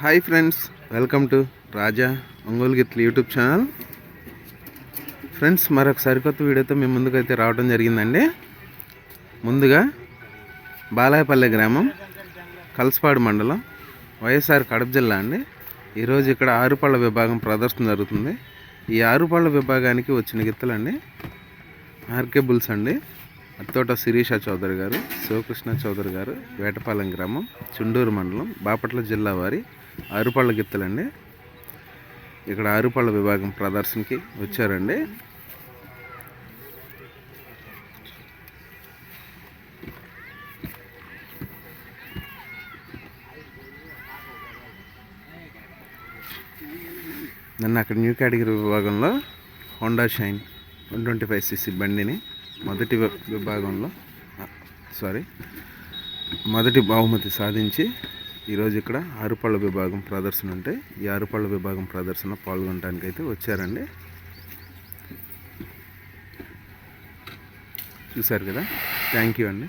Hi friends welcome to Raja Ongole గిత్లు YouTube channel. Friends మరొక సరికొత్త వీడియోతో మేము ముందుకైతే రావడం జరిగిందండి. ముందుగా బాలాయపల్లె గ్రామం కలసపాడు మండలం వైఎస్ఆర్ కడప జిల్లా అండి. ఈరోజు ఇక్కడ ఆరుపళ్ళ విభాగం ప్రదర్శన జరుగుతుంది. ఈ ఆరుపళ్ళ విభాగానికి వచ్చిన గిత్తలండి ఆర్కే బుల్స్ అండి. అత్తోట శిరీష చౌదరి గారు శివకృష్ణ చౌదరి గారు వేటపాలెం గ్రామం చుండూరు మండలం బాపట్ల జిల్లా వారి ఆరుపళ్ళ గిత్తలండి. ఇక్కడ ఆరుపళ్ళ విభాగం ప్రదర్శనకి వచ్చారండి. నన్ను అక్కడ న్యూ కేటగిరీ విభాగంలో Honda Shine one twenty five CC బండిని మొదటి విభాగంలో సారీ మొదటి బహుమతి సాధించి ఈరోజు ఇక్కడ ఆరుపళ్ళ విభాగం ప్రదర్శన ఉంటే ఈ ఆరుపళ్ళ విభాగం ప్రదర్శన పాల్గొనడానికి అయితే వచ్చారండి. చూశారు కదా? థ్యాంక్ యూ అండి.